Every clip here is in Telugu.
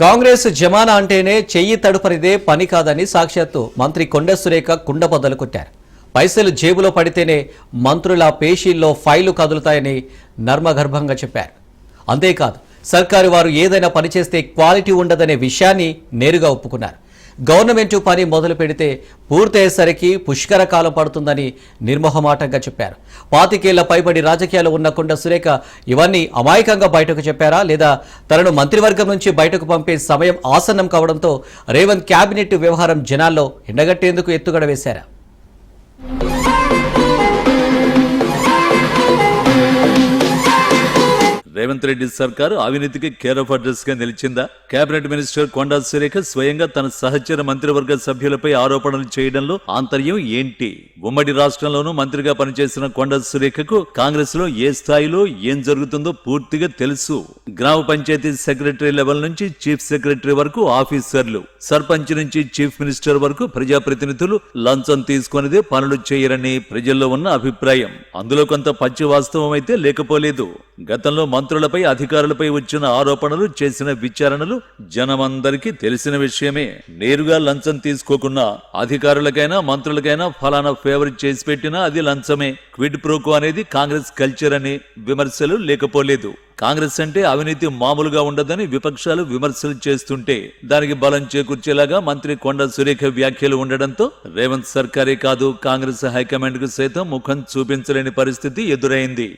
కాంగ్రెస్ జమానా అంటేనే చెయ్యి తడుపరిదే పని కాదని సాక్షాత్తు మంత్రి కొండ సురేఖ కుండబద్దలు కొట్టారు. పైసలు జేబులో పడితేనే మంత్రుల పేషీల్లో ఫైలు కదులుతాయని నర్మగర్భంగా చెప్పారు. అంతేకాదు సర్కారు వారు ఏదైనా పని చేస్తే క్వాలిటీ ఉండదనే విషయాన్ని నేరుగా ఒప్పుకున్నారు. గవర్నమెంట్ పని మొదలు పెడితే పూర్తయ్యేసరికి పుష్కర కాలం పడుతుందని నిర్మోహమాటంగా చెప్పారు. పాతికేళ్ళ పైబడి రాజకీయాలు ఉన్న కొండ సురేఖ ఇవన్నీ అమాయకంగా బయటకు చెప్పారా? లేదా తనను మంత్రివర్గం నుంచి బయటకు పంపే సమయం ఆసన్నం కావడంతో రేవంత్ కేబినెట్ వ్యవహారం జనాల్లో ఎండగట్టేందుకు ఎత్తుగడ వేశారా రేవంత్ రెడ్డి సర్కారు అవినీతికి కేర్ ఆఫ్ అడ్రస్గా నిలిచిందా? కేబినెట్ మినిస్టర్ కొండా సురేఖ స్వయంగా తన సహచర మంత్రివర్గ సభ్యులపై ఆరోపణలు చేయడంలో ఆంతర్యం ఏంటి? ఉమ్మడి రాష్ట్రంలోనూ మంత్రిగా పనిచేసిన కొండా సురేఖకు కాంగ్రెస్లో ఏ స్థాయిలో ఏం జరుగుతుందో పూర్తిగా తెలుసు. గ్రామ పంచాయతీ సెక్రటరీ లెవెల్ నుంచి చీఫ్ సెక్రటరీ వరకు ఆఫీసర్లు సర్పంచ్ నుంచి చీఫ్ మినిస్టర్ వరకు ప్రజాప్రతినిధులు లంచం తీసుకునేదే పనులు చేయరని ప్రజల్లో ఉన్న అభిప్రాయం. అందులో కొంత పచ్చి వాస్తవం అయితే లేకపోలేదు. గతంలో మంత్రులపై అధికారులపై వచ్చిన ఆరోపణలు చేసిన విచారణలు జనమందరికీ తెలిసిన విషయమే. నేరుగా లంచం తీసుకోకున్నా అధికారులకైనా మంత్రులకైనా ఫలానా ఫేవర్ చేసి పెట్టినా అది లంచమే. క్విడ్ ప్రోకో అనేది కాంగ్రెస్ కల్చర్ అని విమర్శలు లేకపోలేదు. కాంగ్రెస్ అంటే అవినీతి మామూలుగా ఉండదని విపక్షాలు విమర్శలు చేస్తుంటే దానికి బలం చేకూర్చేలాగా మంత్రి కొండ సురేఖ వ్యాఖ్యలు ఉండడంతో రేవంత్ సర్కారే కాదు కాంగ్రెస్ హైకమాండ్కు సైతం ముఖం చూపించలేని పరిస్థితి ఎదురైంది.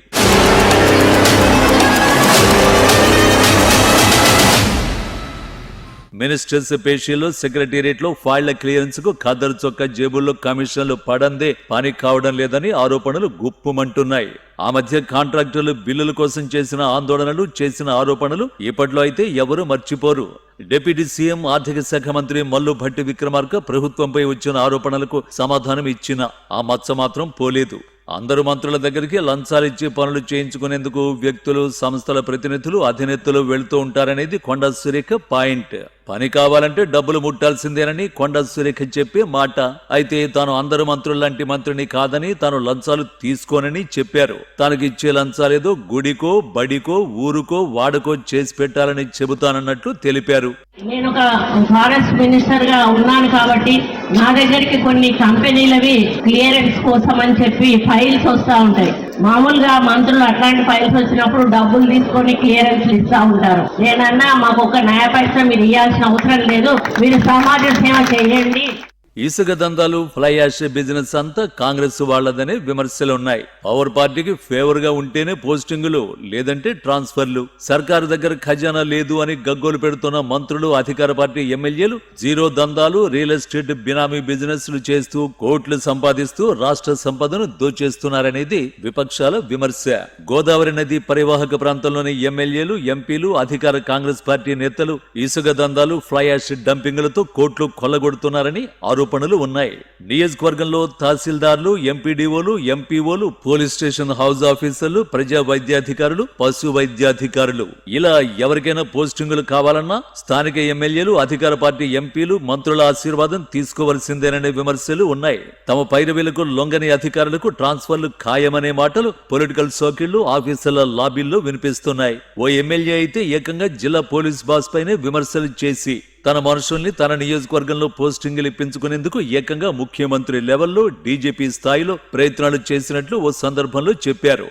మినిస్టర్స్ పేషీలు సెక్రటేరియట్లో ఫైళ్ళ క్లియరెన్స్కు ఖదర్ చొక్క జేబుల్లో కమిషన్లు పడందే పని కావడం లేదని ఆరోపణలు గుప్పుమంటున్నాయి. ఆ మధ్య కాంట్రాక్టర్లు బిల్లుల కోసం చేసిన ఆందోళనలు చేసిన ఆరోపణలు ఇప్పట్లో అయితే ఎవరూ మర్చిపోరు. డిప్యూటీ సీఎం ఆర్థిక శాఖ మంత్రి మల్లు భట్టి విక్రమార్క ప్రభుత్వంపై వచ్చిన ఆరోపణలకు సమాధానం ఇచ్చిన ఆ మచ్చ మాత్రం పోలేదు. అందరు మంత్రుల దగ్గరికి లంచాలు ఇచ్చి పనులు చేయించుకునేందుకు వ్యక్తులు సంస్థల ప్రతినిధులు అధినేతలు వెళ్తూ ఉంటారనేది కొండ సురేఖ పాయింట్. పని కావాలంటే డబ్బులు ముట్టాల్సిందేనని కొండ సురేఖ చెప్పే మాట. అయితే తాను అందరు మంత్రుల్లాంటి మంత్రిని కాదని తాను లంచాలు తీసుకోనని చెప్పారు. తనకి ఇచ్చే లంచాలేదో గుడికో బడికో ఊరుకో వాడుకో చేసి పెట్టాలని చెబుతానన్నట్లు తెలిపారు. నేను ఒక ఫారెస్ట్ మినిస్టర్గా ఉన్నాను కాబట్టి నా దగ్గరికి కొన్ని కంపెనీలవి క్లియరెన్స్ కోసం అని చెప్పి ఫైల్స్ వస్తూ ఉంటాయి. మామూలుగా మంత్రులు అట్లాంటి ఫైల్స్ వచ్చినప్పుడు డబ్బులు తీసుకొని క్లియరెన్స్లు ఇస్తూ ఉంటారు. నేనన్నా మాకు ఒక న్యాయ పైసా మీరు ఇవ్వాల్సిన అవసరం లేదు. మీరు సమాజ సేవ చేయండి. ఇసుక దందాలు ఫ్లై యాష్ బిజినెస్ అంతా కాంగ్రెస్ వాళ్ళదనే విమర్శలు ఉన్నాయి. పవర్ పార్టీకి ఫేవర్గా ఉంటేనే పోస్టింగులు లేదంటే ట్రాన్స్ఫర్లు. సర్కారు దగ్గర ఖజానా లేదు అని గగ్గోలు పెడుతున్న మంత్రులు అధికార పార్టీ ఎమ్మెల్యేలు జీరో దందాలు రియల్ ఎస్టేట్ బినామీ బిజినెస్లు చేస్తూ కోట్లు సంపాదిస్తూ రాష్ట్ర సంపదను దోచేస్తున్నారనేది విపక్షాల విమర్శ. గోదావరి నది పరివాహక ప్రాంతంలోని ఎమ్మెల్యేలు ఎంపీలు అధికార కాంగ్రెస్ పార్టీ నేతలు ఇసుక దందాలు ఫ్లై యాష్ డంపింగ్లతో కోట్లు కొల్లగొడుతున్నారని ఆరోపణలు ఉన్నాయి. నియోజకవర్గంలో తహసీల్దార్లు ఎంపీడీఓలు ఎంపీఓలు పోలీస్ స్టేషన్ హౌస్ ఆఫీసర్లు ప్రజా వైద్యాధికారులు పశు వైద్యాధికారులు. ఇలా ఎవరికైనా పోస్టింగులు కావాలన్నా స్థానిక ఎమ్మెల్యేలు అధికార పార్టీ ఎంపీలు మంత్రుల ఆశీర్వాదం తీసుకోవలసిందేననే విమర్శలు ఉన్నాయి. తమ పైరవీలకు లొంగని అధికారులకు ట్రాన్స్ఫర్లు ఖాయమనే మాటలు పొలిటికల్ సర్కిళ్ళు ఆఫీసర్ల లాబీల్లో వినిపిస్తున్నాయి. ఓ ఎమ్మెల్యే అయితే ఏకంగా జిల్లా పోలీస్ బాస్ పైనే విమర్శలు చేసి తన మనుషుల్ని తన నియోజకవర్గంలో పోస్టింగ్లు ఇప్పించుకునేందుకు ఏకంగా ముఖ్యమంత్రి లెవెల్లో డీజీపీ స్థాయిలో ప్రయత్నాలు చేసినట్లు ఓ సందర్భంలో చెప్పారు.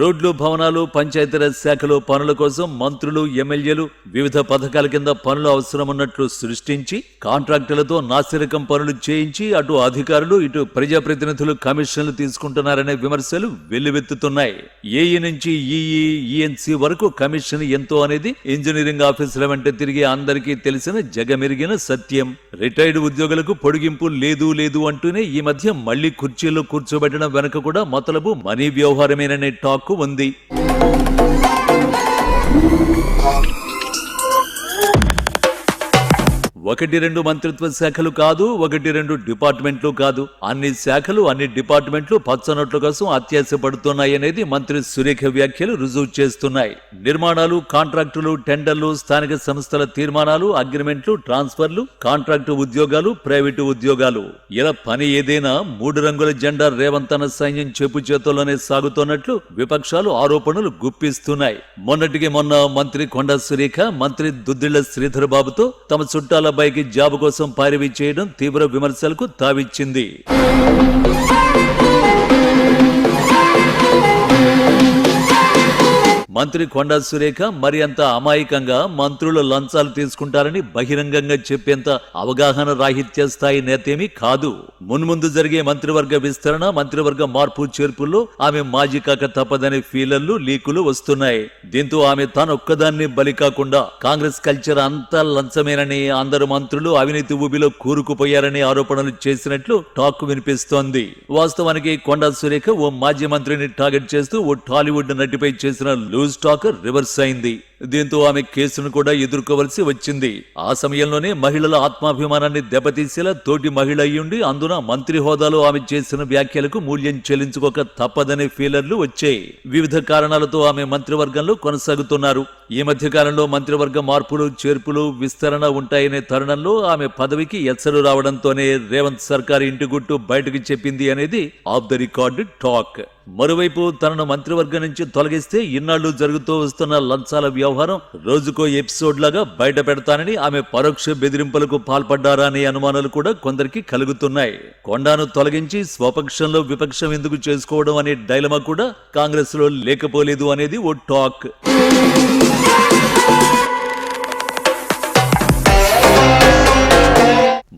రోడ్లు భవనాలు పంచాయతీరాజ్ శాఖలో పనుల కోసం మంత్రులు ఎమ్మెల్యేలు వివిధ పథకాల కింద పనులు అవసరమున్నట్లు సృష్టించి కాంట్రాక్టులతో నాసిరకం పనులు చేయించి అటు అధికారులు ఇటు ప్రజాప్రతినిధులు కమిషన్లు తీసుకుంటున్నారనే విమర్శలు వెల్లువెత్తుతున్నాయి. ఏఈ నుంచి ఈఈ ఈఎన్సీ వరకు కమిషన్ ఎంతో అనేది ఇంజనీరింగ్ ఆఫీసుల వెంట తిరిగే అందరికీ తెలిసిన జగమెరిగిన సత్యం. రిటైర్డ్ ఉద్యోగులకు పొడిగింపు లేదు లేదు అంటూనే ఈ మధ్య మళ్ళీ కుర్చీలో కూర్చోబెట్టడం వెనక కూడా మతలబు మనీ వ్యవహారమేననే టాక్ మాకు ఉంది ఒకటి రెండు మంత్రిత్వ శాఖలు కాదు ఒకటి రెండు డిపార్ట్మెంట్లు కాదు. అన్ని శాఖలు అన్ని డిపార్ట్మెంట్లు పచ్చనోట్ల కోసం అత్యాశ పడుతున్నాయి అనేది మంత్రి సురేఖ వ్యాఖ్యలు రుజువు చేస్తున్నాయి. నిర్మాణాలు కాంట్రాక్టులు టెండర్లు స్థానిక సంస్థల తీర్మానాలు అగ్రిమెంట్లు ట్రాన్స్ఫర్లు కాంట్రాక్టు ఉద్యోగాలు ప్రైవేటు ఉద్యోగాలు. ఇలా పని ఏదైనా మూడు రంగుల జెండా రేవంత్ అన్న సైన్యం చెప్పు చేతుల్లోనే సాగుతున్నట్లు విపక్షాలు ఆరోపణలు గుప్పిస్తున్నాయి. మొన్నటికి మొన్న మంత్రి కొండా సురేఖ మంత్రి దుద్దిళ్ళ శ్రీధర్ బాబుతో తమ చుట్టాల అబ్బాయికి జాబు కోసం పారివి చేయడం తీవ్ర విమర్శలకు తావిచ్చింది. మంత్రి కొండా సురేఖ మరి అంత అమాయకంగా మంత్రులు లంచాలు తీసుకుంటారని బహిరంగంగా చెప్పేంత అవగాహన రాహిత్య స్థాయి నేతేమీ కాదు. మున్ముందు జరిగే మంత్రివర్గ విస్తరణ మంత్రివర్గ మార్పు చేర్పుల్లో ఆమె మాజీ కాక తప్పదనే ఫీలర్లు లీకులు వస్తున్నాయి. దీంతో ఆమె తానొక్కదాన్ని బలి కాకుండా కాంగ్రెస్ కల్చర్ అంతా లంచమేనని అందరు మంత్రులు అవినీతి ఊబిలో కూరుకుపోయారని ఆరోపణలు చేసినట్లు టాక్ వినిపిస్తోంది. వాస్తవానికి కొండా సురేఖ ఓ మాజీ మంత్రిని టార్గెట్ చేస్తూ ఓ టాలీవుడ్ నటిపై చేసిన లూజ్ టాక్ రివర్స్ అయింది దీంతో ఆమె కేసును కూడా ఎదుర్కోవలసి వచ్చింది. ఆ సమయంలోనే మహిళల ఆత్మాభిమానాన్ని దెబ్బతీసేలా తోటి మహిళ అయ్యుండి అందున మంత్రి హోదాలో ఆమె చేసిన వ్యాఖ్యలకు మూల్యం చెల్లించుకోక తప్పదనే ఫీలర్లు వచ్చాయి. వివిధ కారణాలతో ఆమె మంత్రివర్గంలో కొనసాగుతున్నారు. ఈ మధ్య కాలంలో మంత్రివర్గ మార్పులు చేర్పులు విస్తరణ ఉంటాయనే తరుణంలో ఆమె పదవికి ఎచ్చరు రావడంతోనే రేవంత్ సర్కార్ ఇంటి గుట్టు బయటకు చెప్పింది అనేది ఆఫ్ ద రికార్డ్ టాక్. మరోవైపు తనను మంత్రివర్గం నుంచి తొలగిస్తే ఇన్నాళ్ళు జరుగుతూ వస్తున్న లంచాల వ్యవహారం రోజుకో ఎపిసోడ్ లాగా బయట పెడతానని ఆమె పరోక్ష బెదిరింపులకు పాల్పడ్డారా అనే అనుమానాలు కూడా కొందరికి కలుగుతున్నాయి. కొండాను తొలగించి స్వపక్షంలో విపక్షం ఎందుకు చేసుకోవడం అనే డైలమా కూడా కాంగ్రెస్లో లేకపోలేదు అనేది ఓ టాక్.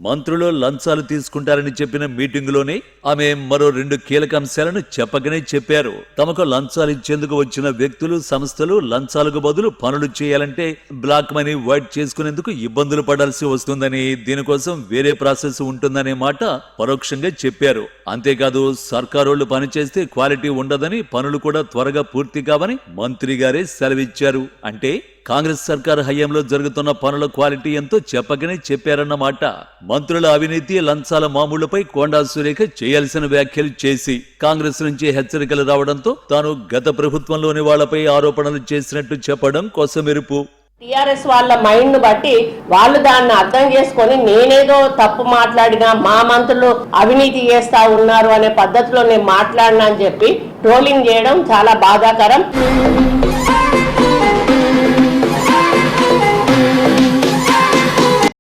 మంత్రులు లంచాలు తీసుకుంటారని చెప్పిన మీటింగులోనే ఆమె మరో రెండు కీలక అంశాలను చెప్పకనే చెప్పారు. తమకు లంచాలు ఇచ్చేందుకు వచ్చిన వ్యక్తులు సంస్థలు లంచాలకు బదులు పనులు చేయాలంటే బ్లాక్ మనీ వైట్ చేసుకునేందుకు ఇబ్బందులు పడాల్సి వస్తుందని దీనికోసం వేరే ప్రాసెస్ ఉంటుందనే మాట పరోక్షంగా చెప్పారు. అంతేకాదు సర్కారోళ్ళు పనిచేస్తే క్వాలిటీ ఉండదని పనులు కూడా త్వరగా పూర్తి కావని మంత్రి గారే సెలవిచ్చారు. అంటే కాంగ్రెస్ సర్కార్ హయాంలో జరుగుతున్న పనుల క్వాలిటీ ఎంతో చెప్పకనే చెప్పారన్నమాట మంత్రుల అవినీతి లంచాల మామూళ్ళపై కొండా సురేఖ చేయాల్సిన వ్యాఖ్యలు చేసి కాంగ్రెస్ నుంచి హెచ్చరికలు రావడంతో తాను గత ప్రభుత్వంలోని వాళ్ళపై ఆరోపణలు చేసినట్టు చెప్పడం కొసమెరుపు. టిఆర్ఎస్ వాళ్ళ మైండ్ బట్టి వాళ్ళు దాన్ని అర్థం చేసుకొని నేనేదో తప్పు మాట్లాడినా మా మంత్రులు అవినీతి చేస్తా ఉన్నారు అనే పద్ధతిలో నేను మాట్లాడినా అని చెప్పి ట్రోలింగ్ చేయడం చాలా బాధాకరం.